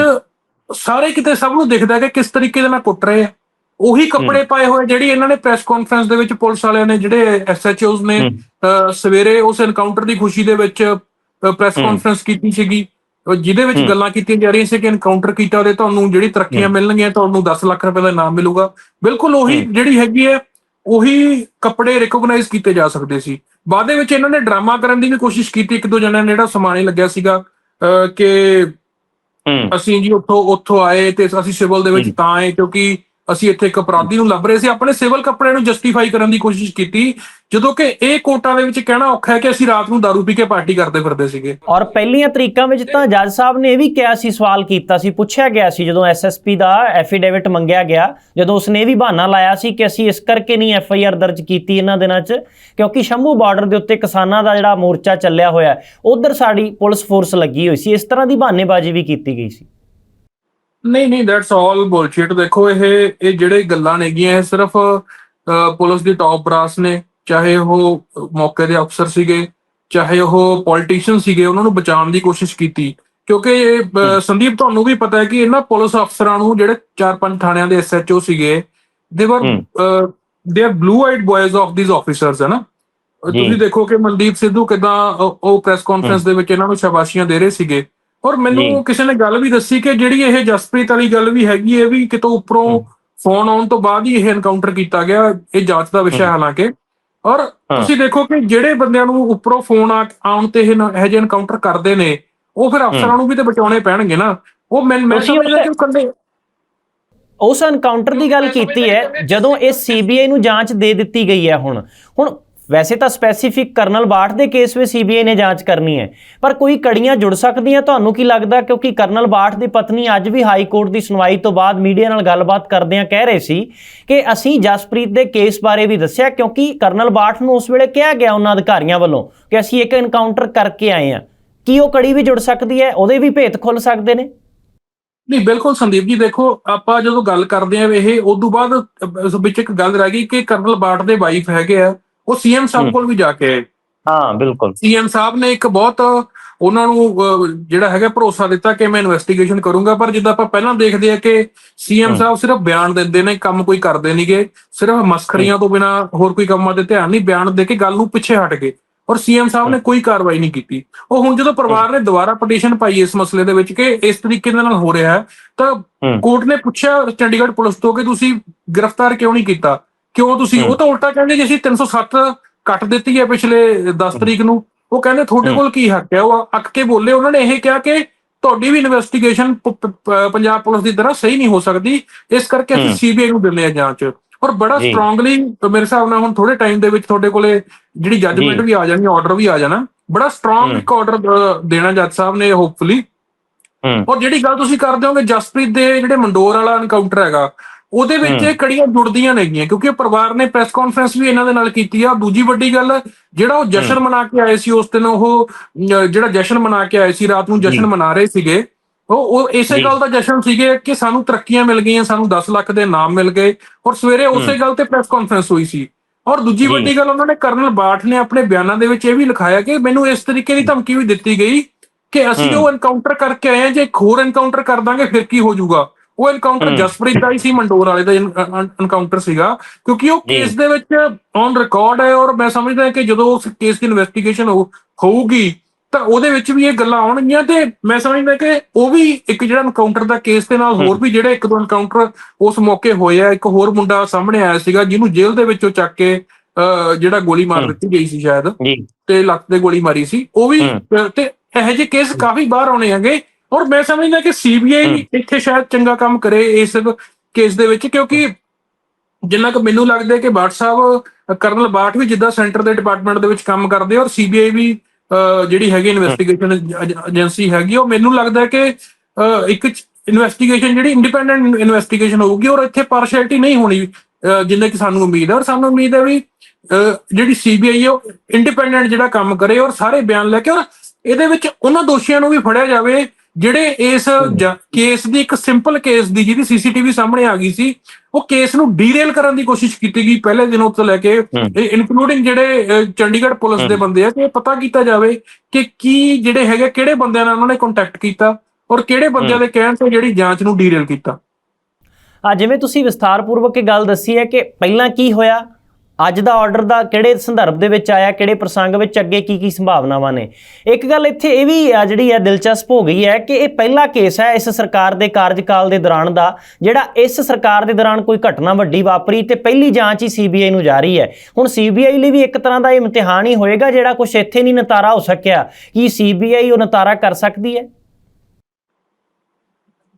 ਸਾਰੇ ਕਿਤੇ ਸਭ ਨੂੰ ਦਿਖਦਾ ਹੈ ਕਿ ਕਿਸ ਤਰੀਕੇ ਦੇ ਨਾਲ ਕੁੱਟ ਰਹੇ ਆ ਉਹੀ ਕੱਪੜੇ ਪਾਏ ਹੋਏ ਜਿਹੜੀ ਇਹਨਾਂ ਨੇ ਪ੍ਰੈਸ ਕਾਨਫਰੰਸ ਦੇ ਵਿੱਚ ਪੁਲਿਸ ਵਾਲਿਆਂ ਨੇ ਜਿਹੜੇ ਐਸਐਚਓਜ਼ ਨੇ ਸਵੇਰੇ ਉਸ ਐਨਕਾਊਂਟਰ ਦੀ ਖੁਸ਼ੀ ਦੇ ਵਿੱਚ ਪ੍ਰੈਸ। ਕਾਨਫਰੰਸ ਕੀਤੀ ਸੀਗੀ ਜਿਹਦੇ ਵਿੱਚ। ਗੱਲਾਂ ਕੀਤੀਆਂ ਜਾ ਰਹੀਆਂ ਸੀ ਕਿ ਐਨਕਾਊਂਟਰ ਕੀਤਾ ਉਹਦੇ ਤੁਹਾਨੂੰ ਜਿਹੜੀ ਤਰੱਕੀਆਂ। ਮਿਲਣਗੀਆਂ ਤੁਹਾਨੂੰ 10 ਲੱਖ ਰੁਪਏ ਦਾ ਇਨਾਮ ਮਿਲੂਗਾ ਬਿਲਕੁਲ ਉਹੀ। ਜਿਹੜੀ ਹੈਗੀ ਹੈ ਉਹੀ ਕੱਪੜੇ ਰਿਕੋਗਨਾਈਜ਼ ਕੀਤੇ ਜਾ ਸਕਦੇ ਸੀ ਬਾਅਦ ਦੇ ਵਿੱਚ ਇਹਨਾਂ ਨੇ ਡਰਾਮਾ ਕਰਨ ਦੀ ਵੀ ਕੋਸ਼ਿਸ਼ ਕੀਤੀ ਇੱਕ ਦੋ ਜਣਿਆਂ ਨੇ ਜਿਹੜਾ ਸਮਾਨ ਹੀ ਲੱਗਿਆ ਸੀਗਾ ਕਿ ਅਸੀਂ ਜੀ ਉੱਥੋਂ ਉੱਥੋਂ ਆਏ ਤੇ ਅਸੀਂ ਸਿਵਲ ਦੇ ਵਿੱਚ। ਤਾਂ ਆਏ ਕਿਉਂਕਿ ਅਸੀਂ ਇੱਥੇ ਇੱਕ ਅਪਰਾਧੀ ਨੂੰ ਲੱਭ ਰਹੇ ਸੀ, ਆਪਣੇ ਸਿਵਲ ਕੱਪੜਿਆਂ ਨੂੰ ਜਸਟੀਫਾਈ ਕਰਨ ਦੀ ਕੋਸ਼ਿਸ਼ ਕੀਤੀ, ਜਦੋਂ ਕਿ ਇਹ ਕੋਰਟਾਂ ਦੇ ਵਿੱਚ ਕਹਿਣਾ ਔਖਾ ਹੈ ਕਿ ਅਸੀਂ ਰਾਤ ਨੂੰ ਦਾਰੂ ਪੀ ਕੇ ਪਾਰਟੀ ਕਰਦੇ ਫਿਰਦੇ ਸੀਗੇ। ਔਰ ਪਹਿਲੀਆਂ ਤਰੀਕਾਂ ਵਿੱਚ ਤਾਂ ਜੱਜ ਸਾਹਿਬ ਨੇ ਇਹ ਵੀ ਕਿਹਾ ਸੀ, ਸਵਾਲ ਕੀਤਾ ਸੀ, ਪੁੱਛਿਆ ਗਿਆ ਸੀ, ਜਦੋਂ ਐਸਐਸਪੀ ਦਾ ਐਫੀਡੇਵਿਟ ਮੰਗਿਆ ਗਿਆ, ਜਦੋਂ ਉਸਨੇ ਵੀ ਬਹਾਨਾ ਲਾਇਆ ਸੀ ਕਿ ਅਸੀਂ ਇਸ ਕਰਕੇ ਨਹੀਂ ਐਫਆਈਆਰ ਦਰਜ ਕੀਤੀ ਇਹਨਾਂ ਦਿਨਾਂ 'ਚ, ਕਿਉਂਕਿ ਸ਼ੰਭੂ ਬਾਰਡਰ ਦੇ ਉੱਤੇ ਕਿਸਾਨਾਂ ਦਾ ਜਿਹੜਾ ਮੋਰਚਾ ਚੱਲਿਆ ਹੋਇਆ, ਉਧਰ ਸਾਡੀ ਪੁਲਿਸ ਫੋਰਸ ਲੱਗੀ ਹੋਈ ਸੀ, ਇਸ ਤਰ੍ਹਾਂ ਦੀ ਬਹਾਨੇਬਾਜ਼ੀ ਵੀ ਕੀਤੀ ਗਈ ਸੀ। ਨਹੀਂ ਨਹੀਂ ਦੈਟਸ ਆਲ ਬੁਲਸ਼ਿਟ ਦੇਖੋ ਇਹ ਇਹ ਜਿਹੜੇ ਗੱਲਾਂ ਨੇਗੀਆਂ ਇਹ ਸਿਰਫ ਪੁਲਿਸ ਦੀ ਟੌਪ ਬਰਾਸ ਨੇ ਚਾਹੇ ਉਹ ਮੌਕੇ ਦੇ ਅਫਸਰ ਸੀਗੇ ਚਾਹੇ ਉਹ ਪੋਲੀਟੀਸ਼ੀਅਨ ਸੀਗੇ ਉਹਨਾਂ ਨੂੰ ਬਚਾਉਣ ਦੀ ਕੋਸ਼ਿਸ਼ ਕੀਤੀ ਕਿਉਂਕਿ ਇਹ। ਸੰਦੀਪ ਤੁਹਾਨੂੰ ਵੀ ਪਤਾ ਹੈ ਕਿ ਇਹਨਾਂ ਪੁਲਿਸ ਅਫਸਰਾਂ ਨੂੰ ਜਿਹੜੇ ਚਾਰ ਪੰਜ ਥਾਣਿਆਂ ਦੇ ਐਸਐਚਓ ਸੀਗੇ they were. They are blue eyed boys of these officers ਹੈ ਨਾ। ਤੁਸੀਂ ਦੇਖੋ ਕਿ ਮਨਦੀਪ ਸਿੱਧੂ ਕਿਦਾਂ ਉਹ ਪ੍ਰੈਸ ਕਾਨਫਰੰਸ ਦੇ ਵਿੱਚ ਇਹਨਾਂ ਨੂੰ ਸ਼ਾਬਾਸ਼ੀਆਂ ਦੇ ਰਹੇ ਸੀਗੇ ਔਰ। ਮੈਨੂੰ ਕਿਸੇ ਨੇ ਗੱਲ ਵੀ ਦੱਸੀ ਕਿ ਜਿਹੜੀ ਇਹ ਜਸਪ੍ਰੀਤ ਵਾਲੀ ਗੱਲ ਵੀ ਹੈਗੀ ਹੈ ਵੀ ਕਿਤੋਂ ਉੱਪਰੋਂ। ਫੋਨ ਆਉਣ ਤੋਂ ਬਾਅਦ ਹੀ ਇਹ ਐਨਕਾਊਂਟਰ ਕੀਤਾ ਗਿਆ ਇਹ ਜਾਂਚ ਦਾ ਵਿਸ਼ਾ ਹਾਲਾਂਕਿ ਔਰ। ਤੁਸੀਂ ਦੇਖੋ ਕਿ ਜਿਹੜੇ ਬੰਦਿਆਂ ਨੂੰ ਉੱਪਰੋਂ ਫੋਨ ਆਉਣ ਤੇ ਇਹ ਇਹੋ ਜਿਹੇ ਐਨਕਾਊਂਟਰ ਕਰਦੇ ਨੇ ਉਹ ਫਿਰ ਅਫਸਰਾਂ ਨੂੰ ਵੀ ਤੇ ਬਚਾਉਣੇ ਪੈਣਗੇ ਨਾ ਉਹ ਮੈਂ ਮੈਂ ਸਮਝਦਾ ਕਿ ਕੱਲੇ ਉਸ ਐਨਕਾਊਂਟਰ ਦੀ ਗੱਲ ਕੀਤੀ ਹੈ ਜਦੋਂ ਇਹ ਸੀਬੀਆਈ ਨੂੰ ਜਾਂਚ ਦੇ ਦਿੱਤੀ ਗਈ ਹੈ ਹੁਣ ਹੁਣ ਵੈਸੇ ਤਾਂ ਸਪੈਸੀਫਿਕ ਕਰਨਲ ਬਾਠ ਦੇ ਕੇਸ ਵਿੱਚ ਸੀਬੀਆਈ ਨੇ ਜਾਂਚ ਕਰਨੀ ਹੈ। ਪਰ ਕੋਈ ਕੜੀਆਂ ਜੁੜ ਸਕਦੀਆਂ, ਤੁਹਾਨੂੰ ਕੀ ਲੱਗਦਾ? ਕਿਉਂਕਿ ਕਰਨਲ ਬਾਠ ਦੀ ਪਤਨੀ ਅੱਜ ਵੀ ਹਾਈ ਕੋਰਟ ਦੀ ਸੁਣਵਾਈ ਤੋਂ ਬਾਅਦ ਮੀਡੀਆ ਨਾਲ ਗੱਲਬਾਤ ਕਰਦਿਆਂ ਕਹਿ ਰਹੇ ਸੀ ਕਿ ਅਸੀਂ ਜਸਪ੍ਰੀਤ ਦੇ ਕੇਸ ਬਾਰੇ ਵੀ ਦੱਸਿਆ, ਕਿਉਂਕਿ ਕਰਨਲ ਬਾਠ ਨੂੰ ਉਸ ਵੇਲੇ ਕਿਹਾ ਗਿਆ ਉਹਨਾਂ ਅਧਿਕਾਰੀਆਂ ਵੱਲੋਂ ਕਿ ਅਸੀਂ ਇੱਕ ਐਨਕਾਊਂਟਰ ਕਰਕੇ ਆਏ ਹਾਂ। ਕੀ ਉਹ ਕੜੀ ਵੀ ਜੁੜ ਸਕਦੀ ਹੈ? ਉਹਦੇ ਵੀ ਭੇਤ ਖੁੱਲ ਸਕਦੇ ਨੇ? ਨਹੀਂ, ਬਿਲਕੁਲ ਸੰਦੀਪ ਜੀ, ਦੇਖੋ, ਆਪਾਂ ਜਦੋਂ ਗੱਲ ਕਰਦੇ ਆ ਇਹ ਉਸ ਤੋਂ ਬਾਅਦ ਵਿੱਚ ਇੱਕ ਗੱਲ ਰਹਿ ਗਈ ਕਿ ਕਰਨਲ ਬਾਟ ਦੇ ਵਾਈਫ ਹੈਗੇ ਆ। ਉਹ ਸੀਐਮ ਸਾਹਿਬ। ਕੋਲ ਵੀ ਜਾ ਕੇ ਆਏ ਹਾਂ ਬਿਲਕੁਲ। ਸੀਐਮ ਸਾਹਿਬ ਨੇ ਇੱਕ ਬਹੁਤ ਉਹਨਾਂ ਨੂੰ ਜਿਹੜਾ ਹੈਗਾ ਭਰੋਸਾ ਦਿੱਤਾ ਕਿ ਮੈਂ ਇਨਵੈਸਟੀਗੇਸ਼ਨ ਕਰੂੰਗਾ ਪਰ ਜਿੱਦਾਂ ਆਪਾਂ ਪਹਿਲਾਂ ਦੇਖਦੇ ਆ ਕਿ ਸੀਐਮ। ਸਾਹਿਬ ਸਿਰਫ ਬਿਆਨ ਦਿੰਦੇ ਨੇ ਕੰਮ ਕੋਈ ਕਰਦੇ ਨਹੀਂਗੇ ਸਿਰਫ ਮਸਖਰੀਆਂ ਤੋਂ ਬਿਨਾ ਹੋਰ ਕੋਈ ਕੰਮਾਂ ਤੇ ਧਿਆਨ ਨਹੀਂ ਬਿਆਨ ਦੇ ਕੇ ਗੱਲ ਨੂੰ ਪਿੱਛੇ ਹਟ ਗਏ। ਔਰ ਸੀਐਮ ਸਾਹਿਬ ਨੇ ਕੋਈ ਕਾਰਵਾਈ ਨਹੀਂ ਕੀਤੀ। ਉਹ ਹੁਣ ਜਦੋਂ ਪਰਿਵਾਰ ਨੇ ਦੁਬਾਰਾ ਪਟੀਸ਼ਨ ਪਾਈ ਇਸ ਮਸਲੇ ਦੇ ਵਿੱਚ ਕਿ ਇਸ ਤਰੀਕੇ ਦੇ ਨਾਲ ਹੋ ਰਿਹਾ ਹੈ ਤਾਂ। ਕੋਰਟ ਨੇ ਪੁੱਛਿਆ ਚੰਡੀਗੜ੍ਹ ਪੁਲਿਸ ਤੋਂ ਕਿ ਤੁਸੀਂ ਗ੍ਰਿਫਤਾਰ ਕਿਉਂ ਨਹੀਂ ਕੀਤਾ? ਕਿਉਂ ਤੁਸੀਂ। ਉਹ ਤਾਂ ਉਲਟਾ ਕਹਿੰਦੇ ਜੀ ਅਸੀਂ 307 ਕੱਟ ਦਿੱਤੀ ਹੈ ਪਿਛਲੇ 10 ਤਰੀਕ ਨੂੰ ਉਹ ਕਹਿੰਦੇ ਤੁਹਾਡੇ। ਕੋਲ ਕੀ ਹੱਕ ਹੈ ਉਹ ਅੱਕ ਕੇ ਬੋਲੇ ਉਹਨਾਂ ਨੇ ਇਹ ਕਿਹਾ ਕਿ ਤੁਹਾਡੀ ਵੀ ਇਨਵੈਸਟੀਗੇਸ਼ਨ ਪੰਜਾਬ ਪੁਲਿਸ ਦੀ ਤਰ੍ਹਾਂ ਸਹੀ ਨਹੀਂ ਹੋ ਸਕਦੀ ਇਸ ਕਰਕੇ ਅਸੀਂ। ਸੀਬੀਆਈ ਨੂੰ ਦਿੰਦੇ ਆ ਜਾਂਚ ਔਰ ਬੜਾ। ਸਟਰੋਂਗਲੀ ਮੇਰੇ ਹਿਸਾਬ ਨਾਲ ਹੁਣ ਥੋੜੇ ਟਾਈਮ ਦੇ ਵਿੱਚ ਤੁਹਾਡੇ ਕੋਲੇ ਜਿਹੜੀ ਜੱਜਮੈਂਟ। ਵੀ ਆ ਜਾਣੀ ਆਰਡਰ ਵੀ ਆ ਜਾਣਾ ਬੜਾ ਸਟਰੋਂਗ। ਇੱਕ ਆਰਡਰ ਦੇਣਾ ਜੱਜ ਸਾਹਿਬ ਨੇ ਹੋਪਫੁਲੀ ਔਰ ਜਿਹੜੀ ਗੱਲ ਤੁਸੀਂ ਕਰਦੇ ਹੋਗੇ ਜਸਪ੍ਰੀਤ ਦੇ ਜਿਹੜੇ ਮੰਡੋਰ ਵਾਲਾ ਐਨਕਾਊਂਟਰ ਹੈਗਾ ਉਹਦੇ ਵਿੱਚ। ਇਹ ਕੜੀਆਂ ਜੁੜਦੀਆਂ ਨੇਗੀਆਂ ਕਿਉਂਕਿ ਪਰਿਵਾਰ ਨੇ ਪ੍ਰੈਸ ਕਾਨਫਰੰਸ ਵੀ ਇਹਨਾਂ ਦੇ ਨਾਲ ਕੀਤੀ ਆ ਦੂਜੀ ਵੱਡੀ ਗੱਲ ਜਿਹੜਾ ਉਹ ਜਸ਼ਨ। ਮਨਾ ਕੇ ਆਏ ਸੀ ਉਸ ਦਿਨ ਉਹ ਜਿਹੜਾ ਜਸ਼ਨ ਮਨਾ ਕੇ ਆਏ ਸੀ ਰਾਤ ਨੂੰ। ਜਸ਼ਨ ਮਨਾ ਰਹੇ ਸੀਗੇ ਉਹ ਉਹ ਇਸੇ। ਗੱਲ ਦਾ ਜਸ਼ਨ ਸੀਗੇ ਕਿ ਸਾਨੂੰ ਤਰੱਕੀਆਂ ਮਿਲ ਗਈਆਂ ਸਾਨੂੰ 10 ਲੱਖ ਦੇ ਨਾਮ ਮਿਲ ਗਏ ਔਰ ਸਵੇਰੇ ਉਸੇ ਗੱਲ ਤੇ ਪ੍ਰੈਸ ਕਾਨਫਰੰਸ ਹੋਈ ਸੀ ਔਰ ਦੂਜੀ। ਵੱਡੀ ਗੱਲ ਉਹਨਾਂ ਨੇ ਕਰਨਲ ਬਾਠ ਨੇ ਆਪਣੇ ਬਿਆਨਾਂ ਦੇ ਵਿੱਚ ਇਹ ਵੀ ਲਿਖਾਇਆ ਕਿ ਮੈਨੂੰ ਇਸ ਤਰੀਕੇ ਦੀ ਧਮਕੀ ਵੀ ਦਿੱਤੀ ਗਈ ਕਿ ਅਸੀਂ। ਉਹ ਐਨਕਾਊਂਟਰ ਕਰਕੇ ਆਏ ਹਾਂ ਜੇ ਇੱਕ ਹੋਰ ਐਨਕਾਊਂਟਰ ਕਰ ਦਾਂਗੇ ਫਿਰ ਕੀ ਹੋ ਜਾਊਗਾ ਉਹ ਐਨਕਾਊਂਟਰ ਹਮ। ਜਸਪ੍ਰੀਤ ਦਾ ਹੀ ਸੀ ਮੰਡੋਰ ਵਾਲੇ ਦਾ ਐਨਕਾਊਂਟਰ ਸੀਗਾ ਕਿਉਂਕਿ ਉਹ। ਕੇਸ ਦੇ ਵਿੱਚ ਔਨ ਰਿਕਾਰਡ ਹੈ ਔਰ ਮੈਂ ਸਮਝਦਾ ਕਿ ਜਦੋਂ ਉਸ ਕੇਸ ਦੀ ਇਨਵੈਸਟੀਗੇਸ਼ਨ ਹੋਊਗੀ ਤਾਂ ਉਹਦੇ ਵਿੱਚ ਵੀ ਇਹ ਗੱਲਾਂ ਆਉਣਗੀਆਂ ਤੇ ਮੈਂ ਸਮਝਦਾ ਕਿ ਉਹ ਵੀ ਇੱਕ ਜਿਹੜਾ ਐਨਕਾਊਂਟਰ ਦਾ ਕੇਸ ਦੇ ਨਾਲ ਹੋਰ। ਵੀ ਜਿਹੜੇ ਇੱਕ ਦੋ ਐਨਕਾਊਂਟਰ ਉਸ ਮੌਕੇ ਹੋਏ ਆ ਇੱਕ ਹੋਰ ਮੁੰਡਾ ਸਾਹਮਣੇ ਆਇਆ ਸੀਗਾ ਜਿਹਨੂੰ ਜੇਲ੍ਹ ਦੇ ਵਿੱਚੋਂ ਚੱਕ ਕੇ ਜਿਹੜਾ ਗੋਲੀ ਮਾਰ। ਦਿੱਤੀ ਗਈ ਸੀ ਸ਼ਾਇਦ ਤੇ ਲੱਤ ਤੇ ਗੋਲੀ ਮਾਰੀ ਸੀ ਉਹ ਵੀ ਤੇ ਇਹੋ ਜਿਹੇ ਕੇਸ ਕਾਫੀ ਬਾਹਰ ਆਉਣੇ ਹੈਗੇ ਔਰ ਮੈਂ ਸਮਝਦਾ ਕਿ ਸੀਬੀਆਈ। ਇੱਥੇ ਸ਼ਾਇਦ ਚੰਗਾ ਕੰਮ ਕਰੇ ਇਸ ਕੇਸ ਦੇ ਵਿੱਚ ਕਿਉਂਕਿ ਜਿੰਨਾ ਕਿ ਮੈਨੂੰ ਲੱਗਦਾ ਕਿ ਬਾਟ ਸਾਹਿਬ ਕਰਨਲ ਬਾਟ ਵੀ ਜਿੱਦਾਂ ਸੈਂਟਰ ਦੇ ਡਿਪਾਰਟਮੈਂਟ ਦੇ ਵਿੱਚ ਕੰਮ ਕਰਦੇ ਔਰ ਸੀਬੀਆਈ ਵੀ ਜਿਹੜੀ ਹੈਗੀ ਇਨਵੈਸਟੀਗੇਸ਼ਨ ਏਜੰਸੀ ਹੈਗੀ ਉਹ ਮੈਨੂੰ ਲੱਗਦਾ ਕਿ ਇੱਕ ਇਨਵੈਸਟੀਗੇਸ਼ਨ ਜਿਹੜੀ ਇੰਡੀਪੈਂਡੈਂਟ ਇਨਵੈਸਟੀਗੇਸ਼ਨ ਹੋਊਗੀ ਔਰ ਇੱਥੇ ਪਾਰਸ਼ੈਲਿਟੀ ਨਹੀਂ ਹੋਣੀ ਜਿੰਨੇ ਕਿ ਸਾਨੂੰ ਉਮੀਦ ਹੈ ਔਰ ਸਾਨੂੰ ਉਮੀਦ ਹੈ ਵੀ ਜਿਹੜੀ ਸੀਬੀਆਈ ਉਹ ਇੰਡੀਪੈਂਡੈਂਟ ਜਿਹੜਾ ਕੰਮ ਕਰੇ ਔਰ ਸਾਰੇ ਬਿਆਨ ਲੈ ਕੇ ਔਰ ਇਹਦੇ ਵਿੱਚ ਉਹਨਾਂ ਦੋਸ਼ੀਆਂ ਨੂੰ ਵੀ ਫੜਿਆ ਜਾਵੇ ਜਿਹੜੇ ਇਸ ਕੇਸ ਦੀ ਇੱਕ ਸਿੰਪਲ ਕੇਸ ਦੀ ਜਿਹਦੀ ਸੀਸੀਟੀਵੀ ਸਾਹਮਣੇ ਆ ਗਈ ਸੀ ਉਹ ਕੇਸ ਨੂੰ ਡੀਰੇਲ ਕਰਨ ਦੀ ਕੋਸ਼ਿਸ਼ ਕੀਤੀ ਗਈ ਪਹਿਲੇ ਦਿਨੋਂ ਤੋਂ ਲੈ ਕੇ ਇਨਕਲੂਡਿੰਗ ਜਿਹੜੇ ਚੰਡੀਗੜ੍ਹ ਪੁਲਿਸ ਦੇ ਬੰਦੇ ਆ ਕਿ ਇਹ ਪਤਾ ਕੀਤਾ ਜਾਵੇ ਕਿ ਕੀ ਜਿਹੜੇ ਹੈਗੇ ਕਿਹੜੇ ਬੰਦਿਆਂ ਨਾਲ ਉਹਨਾਂ ਨੇ ਕੰਟੈਕਟ ਕੀਤਾ ਔਰ ਕਿਹੜੇ ਬੰਦਿਆਂ ਦੇ ਕਹਿਣ ਤੇ ਜਿਹੜੀ ਜਾਂਚ ਨੂੰ ਡੀਰੇਲ ਕੀਤਾ। ਆ ਜਿਵੇਂ ਤੁਸੀਂ ਵਿਸਥਾਰਪੂਰਵਕ ਇਹ ਗੱਲ ਦੱਸੀ ਹੈ ਕਿ ਪਹਿਲਾਂ ਕੀ ਹੋਇਆ ਅੱਜ ਦਾ ਆਰਡਰ ਦਾ ਕਿਹੜੇ ਸੰਦਰਭ ਦੇ ਵਿੱਚ ਆਇਆ, ਕਿਹੜੇ ਪ੍ਰਸੰਗ ਵਿੱਚ, ਅੱਗੇ ਕੀ ਕੀ ਸੰਭਾਵਨਾਵਾਂ ਨੇ? ਇੱਕ ਗੱਲ ਇੱਥੇ ਇਹ ਵੀ ਜਿਹੜੀ ਹੈ ਦਿਲਚਸਪ ਹੋ ਗਈ ਹੈ ਕਿ ਇਹ ਪਹਿਲਾ ਕੇਸ ਹੈ ਇਸ ਸਰਕਾਰ ਦੇ ਕਾਰਜਕਾਲ ਦੇ ਦੌਰਾਨ ਦਾ, ਜਿਹੜਾ ਇਸ ਸਰਕਾਰ ਦੇ ਦੌਰਾਨ ਕੋਈ ਘਟਨਾ ਵੱਡੀ ਵਾਪਰੀ ਤੇ ਪਹਿਲੀ ਜਾਂਚ ਹੀ ਸੀਬੀਆਈ ਨੂੰ ਜਾ ਰਹੀ ਹੈ। ਹੁਣ ਸੀਬੀਆਈ ਲਈ ਵੀ ਇੱਕ ਤਰ੍ਹਾਂ ਦਾ ਇਮਤਿਹਾਨ ਹੀ ਹੋਏਗਾ ਜਿਹੜਾ ਕੁਝ ਇੱਥੇ ਨਹੀਂ ਨਤਾਰਾ ਹੋ ਸਕਿਆ। ਕੀ ਸੀਬੀਆਈ ਉਹ ਨਤਾਰਾ ਕਰ ਸਕਦੀ ਹੈ?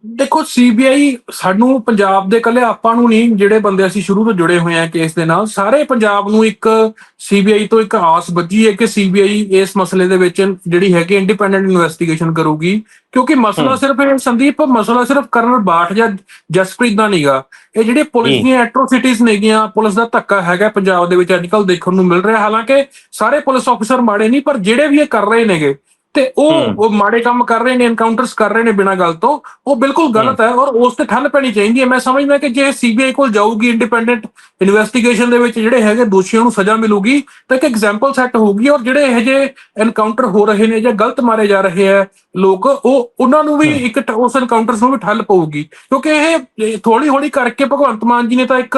ਦੇਖੋ ਸੀਬੀਆਈ ਸਾਨੂੰ ਪੰਜਾਬ ਦੇ ਕੱਲੇ ਆਪਾਂ ਨੂੰ ਨਹੀਂ ਜਿਹੜੇ ਬੰਦੇ ਅਸੀਂ ਸ਼ੁਰੂ ਤੋਂ ਜੁੜੇ ਹੋਏ ਆ ਕੇਸ ਦੇ ਨਾਲ ਸਾਰੇ ਪੰਜਾਬ ਨੂੰ ਇੱਕ ਸੀਬੀਆਈ ਤੋਂ ਇੱਕ ਆਸ ਬੱਝੀ ਹੈ ਕਿ ਸੀਬੀਆਈ ਇਸ ਮਸਲੇ ਦੇ ਵਿੱਚ ਜਿਹੜੀ ਹੈ ਕਿ ਇੰਡੀਪੈਂਡੈਂਟ ਇਨਵੈਸਟੀਗੇਸ਼ਨ ਕਰੂਗੀ ਕਿਉਂਕਿ ਮਸਲਾ ਸਿਰਫ ਸੰਦੀਪ ਮਸਲਾ ਸਿਰਫ ਕਰਨਲ ਬਾਠ ਜਾਂ ਜਸਪ੍ਰੀਤ ਦਾ ਨਹੀਂਗਾ। ਇਹ ਜਿਹੜੇ ਪੁਲਿਸ। ਦੀਆਂ ਐਟਰੋਸਿਟੀਜ਼ ਨੇਗੀਆਂ ਪੁਲਿਸ ਦਾ ਧੱਕਾ ਹੈਗਾ ਪੰਜਾਬ ਦੇ ਵਿੱਚ ਅੱਜਕੱਲ ਦੇਖਣ ਨੂੰ ਮਿਲ ਰਿਹਾ। ਹਾਲਾਂਕਿ ਸਾਰੇ ਪੁਲਿਸ ਅਫਸਰ ਮਾੜੇ ਨਹੀਂ ਪਰ ਜਿਹੜੇ ਵੀ ਇਹ ਕਰ ਰਹੇ ਨੇਗੇ ਤੇ ਉਹ। ਉਹ ਮਾੜੇ ਕੰਮ ਕਰ ਰਹੇ ਨੇ ਐਨਕਾਊਂਟਰਸ ਕਰ ਰਹੇ ਨੇ ਬਿਨਾਂ ਗੱਲ ਤੋਂ ਉਹ ਬਿਲਕੁਲ ਗਲਤ ਹੈ ਔਰ ਉਸ ਤੇ ਠੱਲ ਪੈਣੀ ਚਾਹੀਦੀ ਹੈ। ਮੈਂ ਸਮਝਦਾ ਕਿ ਜੇ ਸੀਬੀਆਈ ਕੋਲ ਜਾਊਗੀ ਇੰਡੀਪੈਂਡੈਂਟ ਇਨਵੈਸਟੀਗੇਸ਼ਨ ਦੇ ਵਿੱਚ ਜਿਹੜੇ ਹੈਗੇ ਦੋਸ਼ੀਆਂ ਨੂੰ ਸਜ਼ਾ ਮਿਲੂਗੀ ਤਾਂ ਇੱਕ ਐਗਜ਼ਾਮਪਲ ਸੈੱਟ ਹੋਊਗੀ ਔਰ ਜਿਹੜੇ ਇਹ ਜੇ ਐਨਕਾਊਂਟਰ ਹੋ ਰਹੇ ਨੇ ਜਾਂ ਗਲਤ ਮਾਰੇ ਜਾ ਰਹੇ ਆ ਲੋਕ ਉਹ ਉਹਨਾਂ ਨੂੰ ਵੀ ਇੱਕ ਉਸ ਐਨਕਾਊਂਟਰਸ ਨੂੰ ਵੀ ਠੱਲ ਪਊਗੀ। ਕਿਉਂਕਿ ਇਹ ਥੋੜੀ ਹੌਲੀ ਕਰਕੇ ਭਗਵੰਤ ਮਾਨ ਜੀ ਨੇ ਤਾਂ ਇੱਕ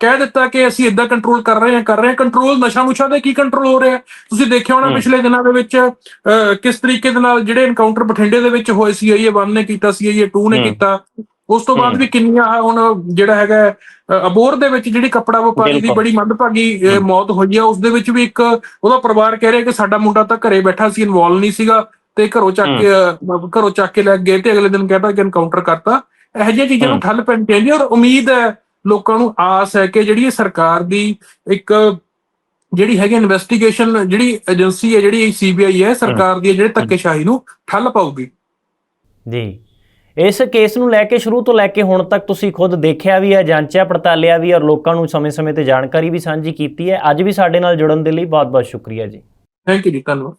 ਕਹਿ ਦਿੱਤਾ ਕਿ ਅਸੀਂ ਇਦਾਂ ਕੰਟਰੋਲ ਕਰ ਰਹੇ ਹਾਂ ਕਰ ਰਹੇ ਹਾਂ। ਕੰਟਰੋਲ ਨਸ਼ਾ ਨੁਸ਼ਾ ਦੇ ਕੀ ਕੰਟਰੋਲ ਹੋ ਰਿਹਾ ਤੁਸੀਂ ਦੇਖਿਆ ਹੋਣਾ। ਪਿਛਲੇ ਦਿਨਾਂ ਦੇ ਵਿੱਚ ਅਹ, ਕਿਸ ਤਰੀਕੇ ਦੇ ਨਾਲ ਜਿਹੜੇ ਐਨਕਾਊਂਟਰ ਬਠਿੰਡੇ ਦੇ ਵਿੱਚ ਹੋਏ ਸੀ ਇਹ 1 ਨੇ ਕੀਤਾ ਸੀ ਇਹ 2 ਨੇ। ਕੀਤਾ ਉਸ ਤੋਂ ਬਾਅਦ। ਵੀ ਕਿੰਨੀਆਂ ਹੁਣ ਜਿਹੜਾ ਹੈਗਾ ਅਬੋਰ ਦੇ ਵਿੱਚ ਜਿਹੜੀ ਕੱਪੜਾ ਵਪਾਰੀ ਦੀ। ਬੜੀ ਮੰਦਭਾਗੀ। ਮੌਤ ਹੋਈ ਆ ਉਸ ਦੇ ਵਿੱਚ ਵੀ ਇੱਕ ਉਹਦਾ ਪਰਿਵਾਰ ਕਹਿ ਰਿਹਾ ਕਿ ਸਾਡਾ ਮੁੰਡਾ ਤਾਂ ਘਰੇ ਬੈਠਾ ਸੀ ਇਨਵੋਲਵ ਨਹੀਂ ਸੀਗਾ ਤੇ ਘਰੋਂ ਚੱਕ ਕੇ ਘਰੋਂ ਚੱਕ ਕੇ ਲੈ ਗਏ ਤੇ ਅਗਲੇ ਦਿਨ ਕਹਿੰਦਾ ਕਿ ਐਨਕਾਊਂਟਰ ਕਰਤਾ ਇਹੋ ਜਿਹੀਆਂ ਚੀਜ਼ਾਂ ਨੂੰ। ਠੱਲ ਪੈਣੀ ਚਾਹੀਦੀ ਔਰ ਉਮੀਦ ਹੈ ਲੋਕਾਂ ਨੂੰ ਆਸ ਹੈ ਕਿ ਜਿਹੜੀ ਇਹ ਸਰਕਾਰ ਦੀ ਇੱਕ ਜਿਹੜੀ ਹੈਗੀ ਇਨਵੈਸਟੀਗੇਸ਼ਨ ਜਿਹੜੀ ਏਜੰਸੀ ਹੈ ਜਿਹੜੀ ਸੀਬੀਆਈ ਹੈ ਸਰਕਾਰ ਦੀ ਜਿਹੜੇ ਧੱਕੇਸ਼ਾਹੀ ਨੂੰ ਠੱਲ ਪਾਊਗੀ। ਜੀ। ਇਸ ਕੇਸ ਨੂੰ ਲੈ ਕੇ ਸ਼ੁਰੂ ਤੋਂ ਲੈ ਕੇ ਹੁਣ ਤੱਕ ਤੁਸੀਂ ਖੁਦ ਦੇਖਿਆ ਵੀ ਹੈ ਜਾਂਚਿਆ ਪੜਤਾਲਿਆ ਵੀ ਔਰ ਲੋਕਾਂ ਨੂੰ ਸਮੇਂ-ਸਮੇਂ ਤੇ ਜਾਣਕਾਰੀ ਵੀ ਸਾਂਝੀ ਕੀਤੀ ਹੈ। ਅੱਜ ਵੀ ਸਾਡੇ ਨਾਲ ਜੁੜਨ ਦੇ ਲਈ ਬਹੁਤ-ਬਹੁਤ ਸ਼ੁਕਰੀਆ ਜੀ। ਥੈਂਕ ਯੂ ਜੀ ਧੰਨਵਾਦ।